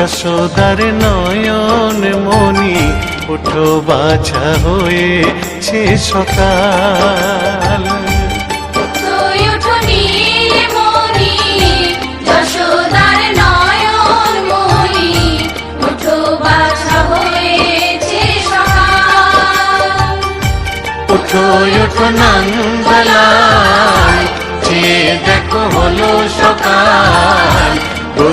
যশোদার নয়ন মনি ওঠো বাছা হয়েছে সকাল। ওঠো ওঠো যে দেখো হলো সকাল।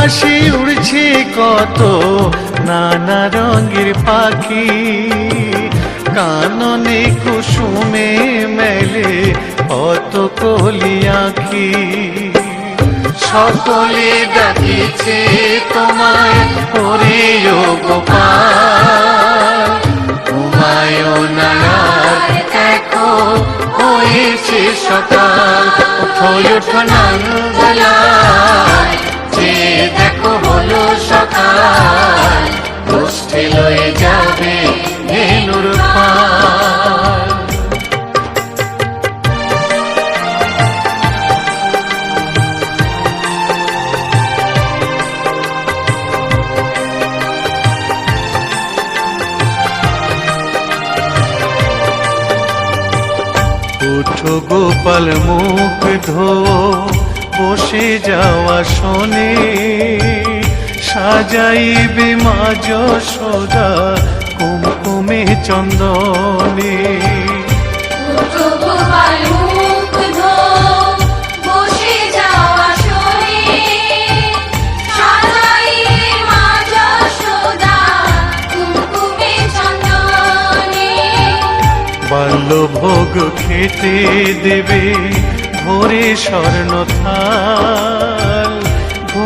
আকাশে উড়ছে কত, নানা রঙের পাখি। কাননে কুসুমে মেলে কত কলি আখি। সকলে ডাকিছে তোমায়, ওরে গোপাল। ঘুমায় নায়ার দেখো হয়েছে সকাল ওঠো ওঠো গোষ্ঠী গোপাল মুখ ধো বসে যাওয়া শোনে। সাজাইবে মা যশোদা কুমকুমে চন্দনে। বাল্যভোগ খেতে দেবে ভোরে স্বর্ণ থাল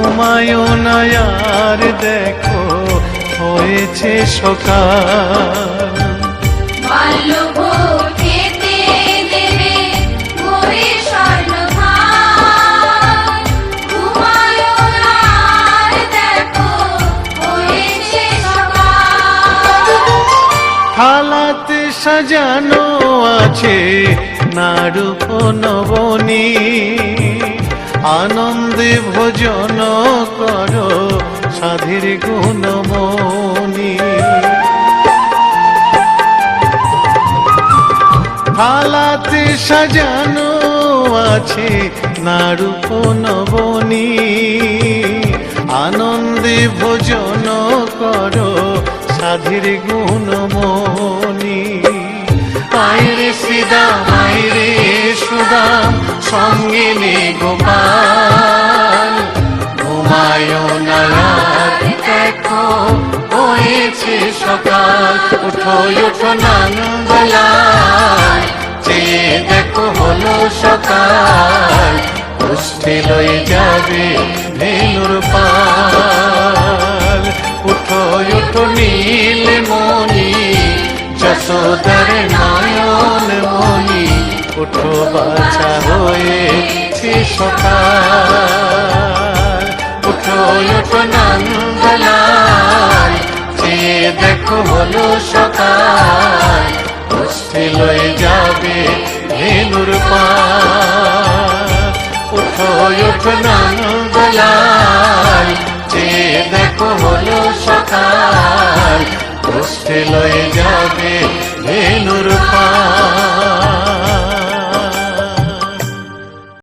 ঘুমায় না আর দেখো হয়েছে সকাল। থালাতে সাজানো আছে নাড়ুপ নবনী। আনন্দে ভোজন করো সাধীর গুণমণি থালাতে সাজানো আছে নাড়ুপ নবনী আনন্দে ভোজন করো সাধীর গুণমণি আয়রে শ্রীদাম আয়রে সুদাম সঙ্গে নে গোপাল সকাল উঠো উঠো নন্দলাল যে দেখো হলো সকাল কুষ্ঠে লয়ে যাবে ধেনুর পাল। উঠো উঠো নীল মনি যশোদার নয়ন মনি উঠো, বাছা হয়েছে সকাল। উঠো উঠো যে দেখো হলো সকাল অস্থি লয়ে যাবে ধেনুর পাল। উঠো উঠো নন্দলাল যে দেখো হলো সকাল অস্থি যাবে ধেনুর পা